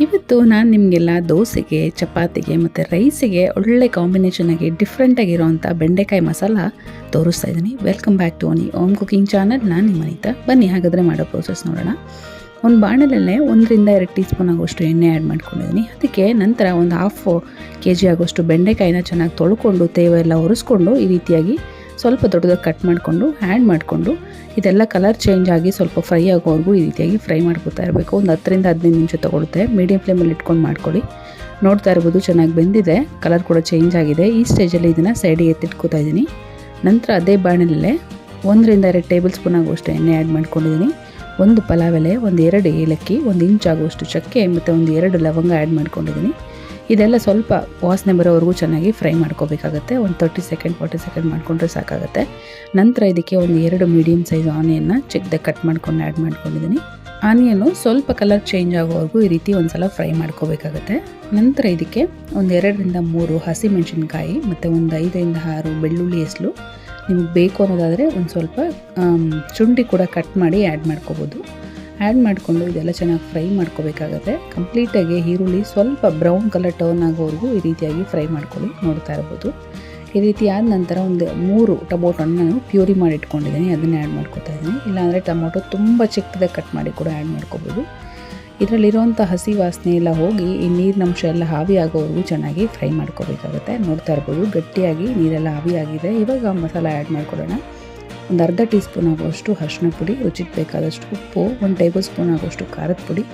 ಇವತ್ತು ನಾನು ನಿಮಗೆಲ್ಲ ದೋಸೆಗೆ, ಚಪಾತಿಗೆ ಮತ್ತು ರೈಸಿಗೆ ಒಳ್ಳೆ ಕಾಂಬಿನೇಷನಾಗಿ ಡಿಫ್ರೆಂಟಾಗಿರೋವಂಥ ಬೆಂಡೆಕಾಯಿ ಮಸಾಲ ತೋರಿಸ್ತಾ ಇದ್ದೀನಿ. ವೆಲ್ಕಮ್ ಬ್ಯಾಕ್ ಟು ಓನಿ ಓಮ್ ಕುಕಿಂಗ್ ಚಾನಲ್ ನಾನು ನಿಮ್ಮ ಅನಿತಾ. ಬನ್ನಿ, ಹಾಗಾದರೆ ಮಾಡೋ ಪ್ರೋಸೆಸ್ ನೋಡೋಣ. ಒಂದು ಬಾಣಲಲ್ಲೇ ಒಂದರಿಂದ ಎರಡು ಟೀ ಸ್ಪೂನ್ ಆಗೋಷ್ಟು ಎಣ್ಣೆ ಆ್ಯಡ್ ಮಾಡ್ಕೊಂಡಿದ್ದೀನಿ. ಅದಕ್ಕೆ ನಂತರ ಒಂದು ಹಾಫ್ ಕೆ ಜಿ ಆಗೋಷ್ಟು ಬೆಂಡೆಕಾಯಿನ ಚೆನ್ನಾಗಿ ತೊಳ್ಕೊಂಡು ತೇವ ಎಲ್ಲ ಒರೆಸ್ಕೊಂಡು ಈ ರೀತಿಯಾಗಿ ಸ್ವಲ್ಪ ದೊಡ್ಡದಾಗಿ ಕಟ್ ಮಾಡಿಕೊಂಡು ಆ್ಯಡ್ ಮಾಡಿಕೊಂಡು, ಇದೆಲ್ಲ ಕಲರ್ ಚೇಂಜ್ ಆಗಿ ಸ್ವಲ್ಪ ಫ್ರೈ ಆಗೋವರೆಗೂ ಈ ರೀತಿಯಾಗಿ ಫ್ರೈ ಮಾಡ್ಕೊತಾ ಇರಬೇಕು. ಒಂದು ಹತ್ತರಿಂದ ಹದಿನೈದು ನಿಮಿಷ ತೊಗೊಳುತ್ತೆ. ಮೀಡಿಯಂ ಫ್ಲೇಮಲ್ಲಿ ಇಟ್ಕೊಂಡು ಮಾಡ್ಕೊಳ್ಳಿ. ನೋಡ್ತಾ ಇರ್ಬೋದು ಚೆನ್ನಾಗಿ ಬೆಂದಿದೆ. ಕಲರ್ ಕೂಡ ಚೇಂಜ್ ಆಗಿದೆ. ಈ ಸ್ಟೇಜಲ್ಲಿ ಇದನ್ನು ಸೈಡಿಗೆ ಎತ್ತಿಟ್ಕೋತಾ ಇದ್ದೀನಿ. ನಂತರ ಅದೇ ಬಾಣಲಲ್ಲೇ ಒಂದರಿಂದ ಎರಡು ಟೇಬಲ್ ಸ್ಪೂನ್ ಆಗುವಷ್ಟು ಎಣ್ಣೆ ಆ್ಯಡ್ ಮಾಡ್ಕೊಂಡಿದ್ದೀನಿ. ಒಂದು ಪಲಾವ್ ಎಲೆ, ಒಂದು ಎರಡು ಏಲಕ್ಕಿ, ಒಂದು ಇಂಚ್ ಆಗುವಷ್ಟು ಚಕ್ಕೆ, ಮತ್ತು ಒಂದು ಎರಡು ಲವಂಗ ಆ್ಯಡ್ ಮಾಡ್ಕೊಂಡಿದ್ದೀನಿ. ಇದೆಲ್ಲ ಸ್ವಲ್ಪ ವಾಸನೆ ಬರೋವರೆಗೂ ಚೆನ್ನಾಗಿ ಫ್ರೈ ಮಾಡ್ಕೋಬೇಕಾಗತ್ತೆ. ಒಂದು ತರ್ಟಿ ಸೆಕೆಂಡ್ ಫಾರ್ಟಿ ಸೆಕೆಂಡ್ ಮಾಡಿಕೊಂಡ್ರೆ ಸಾಕಾಗುತ್ತೆ. ನಂತರ ಇದಕ್ಕೆ ಒಂದು ಎರಡು ಮೀಡಿಯಮ್ ಸೈಜ್ ಆನಿಯನ್ನ ಚಿಕ್ಕದ ಕಟ್ ಮಾಡ್ಕೊಂಡು ಆ್ಯಡ್ ಮಾಡ್ಕೊಂಡಿದ್ದೀನಿ. ಆನಿಯನ್ನು ಸ್ವಲ್ಪ ಕಲರ್ ಚೇಂಜ್ ಆಗೋವರೆಗೂ ಈ ರೀತಿ ಒಂದು ಸಲ ಫ್ರೈ ಮಾಡ್ಕೋಬೇಕಾಗತ್ತೆ. ನಂತರ ಇದಕ್ಕೆ ಒಂದು ಎರಡರಿಂದ ಮೂರು ಹಸಿ ಮೆಣಸಿನ್ಕಾಯಿ ಮತ್ತು ಒಂದು ಐದರಿಂದ ಆರು ಬೆಳ್ಳುಳ್ಳಿ ಹೆಸಲು. ನಿಮಗೆ ಬೇಕು ಅನ್ನೋದಾದರೆ ಒಂದು ಸ್ವಲ್ಪ ಶುಂಠಿ ಕೂಡ ಕಟ್ ಮಾಡಿ ಆ್ಯಡ್ ಮಾಡ್ಕೋಬೋದು. ಆ್ಯಡ್ ಮಾಡಿಕೊಂಡು ಇದೆಲ್ಲ ಚೆನ್ನಾಗಿ ಫ್ರೈ ಮಾಡ್ಕೋಬೇಕಾಗತ್ತೆ. ಕಂಪ್ಲೀಟಾಗಿ ಈರುಳ್ಳಿ ಸ್ವಲ್ಪ ಬ್ರೌನ್ ಕಲರ್ ಟರ್ನ್ ಆಗೋವರೆಗೂ ಈ ರೀತಿಯಾಗಿ ಫ್ರೈ ಮಾಡ್ಕೊಳ್ಳಿ, ನೋಡ್ತಾ ಇರ್ಬೋದು. ಈ ರೀತಿ ಆದ ನಂತರ ಒಂದು ಮೂರು ಟೊಮೊಟೊನ ನಾನು ಪ್ಯೂರಿ ಮಾಡಿ ಇಟ್ಕೊಂಡಿದ್ದೀನಿ, ಅದನ್ನೇ ಆ್ಯಡ್ ಮಾಡ್ಕೊತಾ ಇದ್ದೀನಿ. ಇಲ್ಲಾಂದರೆ ಟೊಮೊಟೊ ತುಂಬ ಚಿಕ್ಕದಾಗಿ ಕಟ್ ಮಾಡಿ ಕೂಡ ಆ್ಯಡ್ ಮಾಡ್ಕೋಬೋದು. ಇದರಲ್ಲಿರುವಂಥ ಹಸಿ ವಾಸನೆ ಎಲ್ಲ ಹೋಗಿ ಈ ನೀರಿನಂಶ ಎಲ್ಲ ಹಾವಿ ಆಗೋವರೆಗೂ ಚೆನ್ನಾಗಿ ಫ್ರೈ ಮಾಡ್ಕೋಬೇಕಾಗುತ್ತೆ. ನೋಡ್ತಾ ಇರ್ಬೋದು, ಗಟ್ಟಿಯಾಗಿ ನೀರೆಲ್ಲ ಆಗಿದೆ. ಇವಾಗ ಮಸಾಲ ಆ್ಯಡ್ ಮಾಡ್ಕೊಳ್ಳೋಣ. ಒಂದು ಅರ್ಧ ಟೀ ಸ್ಪೂನ್ ಆಗುವಷ್ಟು ಅರಿಶಿನ ಪುಡಿ, ರುಚಿಗೆ ಬೇಕಾದಷ್ಟು ಉಪ್ಪು, ಒಂದು ಟೇಬಲ್ ಸ್ಪೂನ್ ಆಗುವಷ್ಟು ಖಾರದ ಪುಡಿ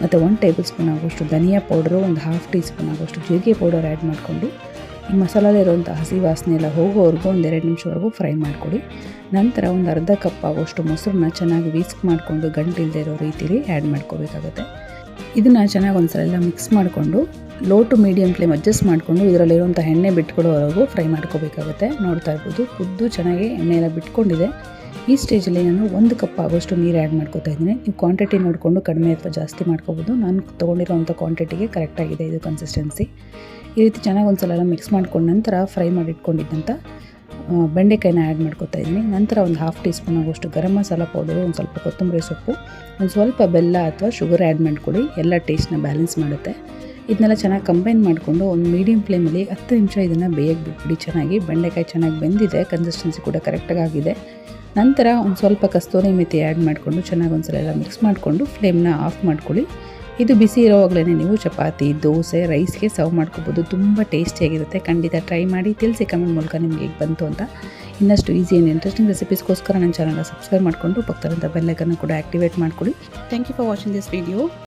ಮತ್ತು ಒಂದು ಟೇಬಲ್ ಸ್ಪೂನ್ ಆಗುವಷ್ಟು ಧನಿಯಾ ಪೌಡ್ರು, ಒಂದು ಹಾಫ್ ಟೀ ಸ್ಪೂನ್ ಆಗುವಷ್ಟು ಜೀರಿಗೆ ಪೌಡರ್ ಆ್ಯಡ್ ಮಾಡಿಕೊಂಡು ಈ ಮಸಾಲಲ್ಲಿರುವಂಥ ಹಸಿ ವಾಸನೆ ಎಲ್ಲ ಹೋಗೋವರೆಗೂ ಒಂದು ಎರಡು ನಿಮಿಷವರೆಗೂ ಫ್ರೈ ಮಾಡಿಕೊಡಿ. ನಂತರ ಒಂದು ಅರ್ಧ ಕಪ್ ಆಗುವಷ್ಟು ಮೊಸರನ್ನ ಚೆನ್ನಾಗಿ ವೀಸ್ಕ್ ಮಾಡಿಕೊಂಡು ಗಂಟಿಲ್ಲದೆ ಇರೋ ರೀತಿಲಿ ಆ್ಯಡ್ ಮಾಡ್ಕೋಬೇಕಾಗುತ್ತೆ. ಇದನ್ನು ಚೆನ್ನಾಗಿ ಒಂದು ಸಲ ಎಲ್ಲ ಮಿಕ್ಸ್ ಮಾಡಿಕೊಂಡು low to medium flame adjust ಮಾಡಿಕೊಂಡು ಇದರಲ್ಲಿರುವಂಥ ಎಣ್ಣೆ ಬಿಟ್ಕೊಳ್ಳೋವರೆಗೂ ಫ್ರೈ ಮಾಡ್ಕೋಬೇಕಾಗುತ್ತೆ. ನೋಡ್ತಾ ಇರ್ಬೋದು ಕುದ್ದು ಚೆನ್ನಾಗಿ ಎಣ್ಣೆ ಎಲ್ಲ ಬಿಟ್ಕೊಂಡಿದೆ. ಈ ಸ್ಟೇಜಲ್ಲಿ ನಾನು ಒಂದು ಕಪ್ ಆಗೋಷ್ಟು ನೀರು ಆ್ಯಡ್ ಮಾಡ್ಕೋತಾ ಇದ್ದೀನಿ. ನೀವು ಕ್ವಾಂಟಿಟಿ ನೋಡಿಕೊಂಡು ಕಡಿಮೆ ಅಥವಾ ಜಾಸ್ತಿ ಮಾಡ್ಕೋಬೋದು. ನಾನು ತೊಗೊಂಡಿರೋಂಥ ಕ್ವಾಂಟಿಟಿಗೆ ಕರೆಕ್ಟಾಗಿದೆ ಇದು ಕನ್ಸಿಸ್ಟೆನ್ಸಿ ಈ ರೀತಿ ಚೆನ್ನಾಗಿ ಒಂದು ಸಲ ಮಿಕ್ಸ್ ಮಾಡ್ಕೊಂಡು ನಂತರ ಫ್ರೈ ಮಾಡಿ ಇಟ್ಕೊಂಡಿದ್ದಂಥ ಆ, ಬೆಂಡೆಕಾಯಿನ ಆ್ಯಡ್ ಮಾಡ್ಕೋತಾ ಇದ್ದೀನಿ. ನಂತರ ಒಂದು ಹಾಫ್ ಟೀ ಸ್ಪೂನ್ ಆಗೋಷ್ಟು ಗರಂ ಮಸಾಲ ಪೌಡರು ಒಂದು ಸ್ವಲ್ಪ ಕೊತ್ತಂಬರಿ ಸೊಪ್ಪು ಒಂದು ಸ್ವಲ್ಪ ಬೆಲ್ಲ ಅಥವಾ ಶುಗರ್ ಆ್ಯಡ್ ಮಾಡ್ಕೊಳ್ಳಿ. ಎಲ್ಲ ಟೇಸ್ಟ್ನ ಬ್ಯಾಲೆನ್ಸ್ ಮಾಡುತ್ತೆ. ಇದನ್ನೆಲ್ಲ ಚೆನ್ನಾಗಿ ಕಂಬೈನ್ ಮಾಡಿಕೊಂಡು ಒಂದು ಮೀಡಿಯಂ ಫ್ಲೇಮಲ್ಲಿ ಹತ್ತು ನಿಮಿಷ ಇದನ್ನು ಬೇಯಕ್ಕೆ ಬಿಟ್ಬಿಡಿ. ಚೆನ್ನಾಗಿ ಬೆಂಡೆಕಾಯಿ ಚೆನ್ನಾಗಿ ಬೆಂದಿದೆ ಕನ್ಸಿಸ್ಟೆನ್ಸಿ ಕೂಡ ಕರೆಕ್ಟಾಗಿ ಆಗಿದೆ. ನಂತರ ಒಂದು ಸ್ವಲ್ಪ ಕಸ್ತೂರಿ ಮೆಥಿ ಆ್ಯಡ್ ಮಾಡಿಕೊಂಡು ಚೆನ್ನಾಗಿ ಒಂದು ಸಲ ಎಲ್ಲ ಮಿಕ್ಸ್ ಮಾಡಿಕೊಂಡು ಫ್ಲೇಮ್ನ ಆಫ್ ಮಾಡ್ಕೊಳ್ಳಿ. ಇದು ಬಿಸಿ ಇರೋವಾಗಲೇ ನೀವು ಚಪಾತಿ, ದೋಸೆ ರೈಸ್ಗೆ ಸರ್ವ್ ಮಾಡ್ಕೋಬೋದು. ತುಂಬ ಟೇಸ್ಟಿಯಾಗಿರುತ್ತೆ ಖಂಡಿತ ಟ್ರೈ ಮಾಡಿ ತಿಳಿಸಿ ಕಮೆಂಟ್ ಮೂಲಕ ನಿಮಗೆ ಹೇಗೆ ಬಂತು ಅಂತ. ಇನ್ನಷ್ಟು ಈಸಿ ಆ್ಯಂಡ್ ಇಂಟ್ರೆಸ್ಟಿಂಗ್ ರೆಸಿಪೀಸ್ಗೋಸ್ಕರ ನನ್ನ ಚಾನಲ್ನ ಸಬ್ಸ್ಕ್ರೈಬ್ ಮಾಡಿಕೊಂಡು ಪಕ್ಕದಂಥ ಬೆಲ್ಲೈಕನ್ನು ಕೂಡ ಆ್ಯಕ್ಟಿವೇಟ್ ಮಾಡ್ಕೊಳ್ಳಿ. Thank you for watching this video